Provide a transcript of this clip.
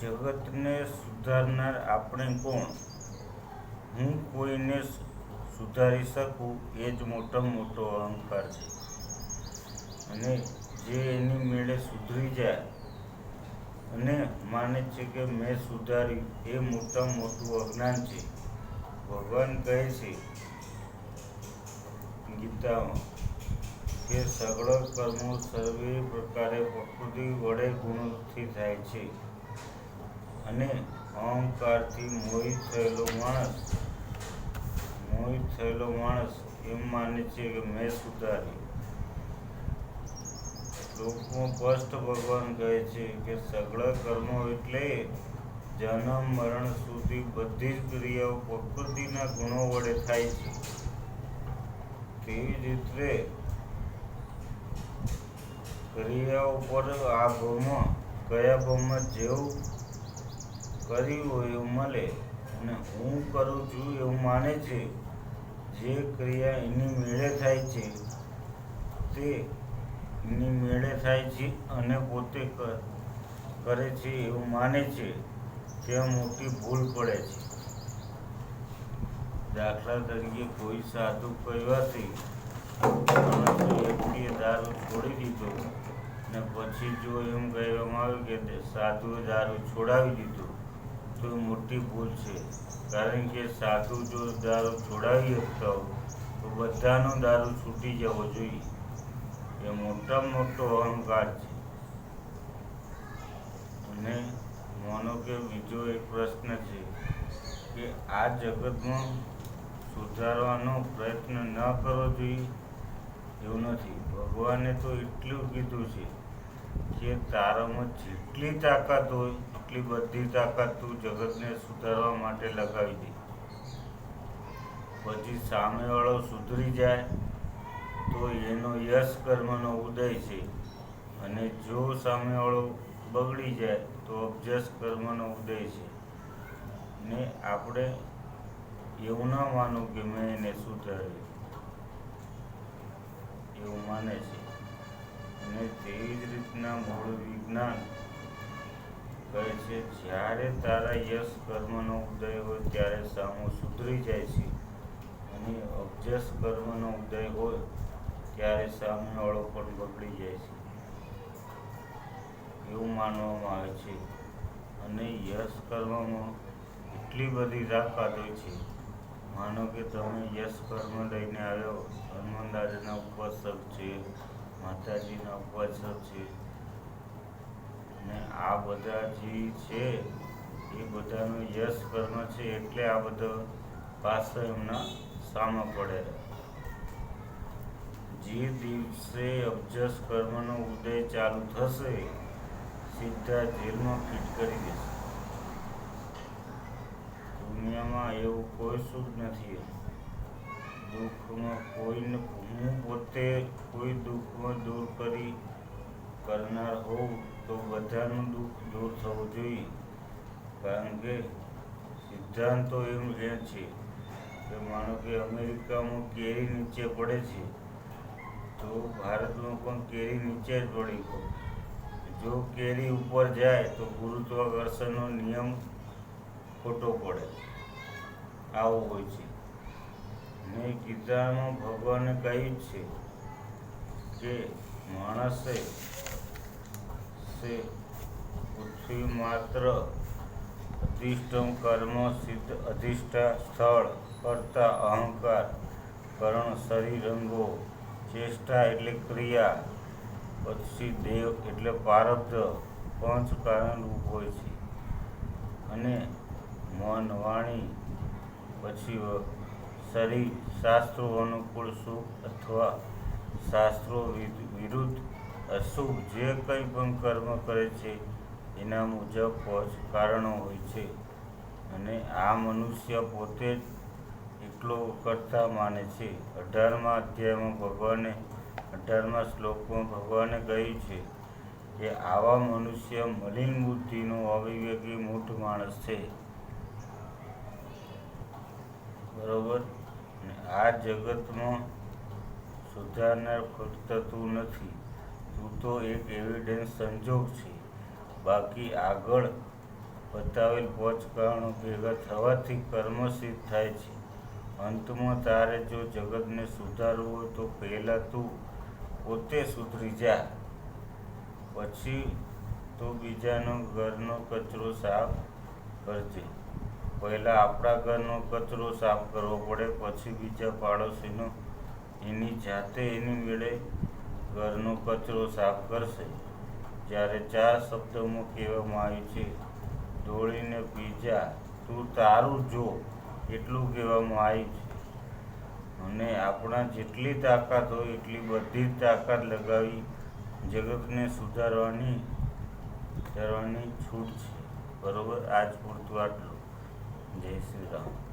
જગતને સુધારનાર આપણે કોણ? હું કોઈને સુધારી શકું એ જ મોટામાં મોટો અહંકાર છે. અને જે એની મેળે સુધરી જાય અને માને છે કે મેં સુધાર્યું એ મોટામાં મોટું અજ્ઞાન છે. ભગવાન કહે છે, ગીતામાં, કે સગળ કર્મો સર્વે પ્રકારે પ્રકૃતિ વડે ગુણોથી થાય છે. અને અહંકારથી મોહિત થયેલો માણસ, મોહિત થયેલો માણસ એમ માને છે કે મેં સુધાર્યું શ્લોકમાં સ્પષ્ટ ભગવાન કહે છે કે સગળ કર્મો એટલે જન્મ, મરણ સુધી બધી જ ક્રિયાઓ પ્રકૃતિના ગુણો વડે થાય છે. તેવી જ રીતે ક્રિયાઓ પર આ ભાવમાં કયા ભાવમાં જેવું કર્યું હોય એવું મળે અને હું કરું છું એવું માને છે, જે ક્રિયા એની મેળે થાય છે, તે એની મેળે થાય છે અને પોતે કરે છે એવું માને છે, ત્યાં મોટી ભૂલ પડે છે. દાખલા તરીકે કોઈ સાધુ કહેવાથી વ્યક્તિએ દારૂ છોડી દીધો ને પછી જો એમ કહેવામાં આવ્યું કે સાધુએ દારૂ છોડાવી દીધો તો મોટી ભૂલ છે? કારણ કે સાધુ જો દારૂ છોડાવી શકતા હોય, તો બધાનો દારૂ છૂટી જવો જોઈએ. એ મોટામાં મોટો અહંકાર છે. અને માનો કે બીજો એક પ્રશ્ન છે કે આ જગતમાં સુધારવાનો પ્રયત્ન ન કરવો જોઈએ? એવું નથી. ભગવાને તો એટલું કીધું છે કે તારામાં જેટલી તાકાત હોય એટલી બધી તાકાત તું જગતને સુધારવા માટે લગાવી દે. પછી સામેવાળો સુધરી જાય તો એનો યશ કર્મનો ઉદય છે. અને જો સામેવાળો બગડી જાય તો અબજસ કર્મનો ઉદય છે. ને આપણે એવું ના માનવું કે મેં એને સુધાર્યું. એવું માને છે. અને તેવી જ રીતના મૂળ વિજ્ઞાન કહે છે, જ્યારે તારા યશ કર્મનો ઉદય હોય, ત્યારે સામો સુધરી જાય છે. અને અબજસ કર્મનો ઉદય હોય, ત્યારે સામેવાળો પણ બગડી જાય છે. એવું માનવામાં આવે છે. અને યશ કર્મમાં એટલી બધી તાકાત હોય છે. માનો કે તમે યશ કર્મ લઈને આવ્યો હનુમાન દાદાના ઉપાસક છે, માતાજીના ઉપાસક છે. ને આ બધા જે છે, એ બધાનું યશ કર્મ છે એટલે આ બધો પાસો એમના સામે પડે. જે દિવસે અબજસ કર્મનો ઉદય ચાલુ થશે, સીધા જેલમાં ફિટ કરી દેશે. દુનિયામાં એવું કોઈ સુખ નથી. દુઃખમાં કોઈને હું પોતે કોઈ દુઃખમાં દૂર કરી કરનાર હોઉં તો બધાનું દુઃખ દૂર થવું જોઈએ. કારણ કે સિદ્ધાંતો એમ કહે છે કે માનો કે અમેરિકામાં કેરી નીચે પડે છે, તો ભારતમાં પણ કેરી નીચે જ પડી જો કેરી ઉપર જાય તો ગુરુત્વાકર્ષણનો નિયમ ખોટો પડે. આવું હોય છે. ને ગીતામાં ભગવાને કહ્યું છે કે માણસે સે પૃથ્વી માત્ર અધિષ્ઠમ કર્મ સિદ્ધ અધિષ્ઠા સ્થળ કરતા અહંકાર, કરણ, શરીર અંગો, ચેષ્ટા એટલે ક્રિયા, પછી દેવ એટલે પારબ્ધ, પંચ કારણરૂપ હોય છે. અને મન, વાણી, પછી શરીર, શાસ્ત્રો અનુકૂળ સુખ અથવા શાસ્ત્રો વિરુ- વિરુદ્ધ અશુભ જે કંઈ પણ કર્મ કરે છે એના મુજબ પંચ કારણો હોય છે. અને આ મનુષ્ય પોતે જ એકલો કરતા માને છે. અઢારમા અધ્યાયમાં ભગવાને, અઢારમા શ્લોકમાં ભગવાને કહ્યું છે કે, આવા મનુષ્ય મલિન બુદ્ધિનો અવિવેકી મૂઢ માણસ છે. બરોબર? આ જગતમાં સુધારનાર ફક્ત તું નથી. તું તો એક એવિડન્સ સંજોગ છે. બાકી આગળ બતાવેલ પાંચ ભેગા થવાથી કર્મ સિદ્ધ થાય છે. અંતમાં તારે જો જગતને સુધારવું હોય તો પહેલાં તું પોતે સુધરી જા. પછી તું બીજાનો ઘરનો કચરો સાફ કરજે. પહેલાં આપણા ઘરનો કચરો સાફ કરવો પડે, પછી બીજા પાડોશીનો. એની જાતે એની મેળે ઘરનો કચરો સાફ કરશે. જ્યારે ચાર શબ્દોમાં કહેવામાં આવ્યું છે, ધોળીને બીજા તું તારું જો, એટલું કહેવામાં આવ્યું છે. અને આપણા જેટલી તાકાત હોય, એટલી બધી તાકાત લગાવી જગતને સુધારવાની સુધારવાની છૂટ છે. બરોબર? આજ પૂરતું આટલું. જય શ્રી રામ.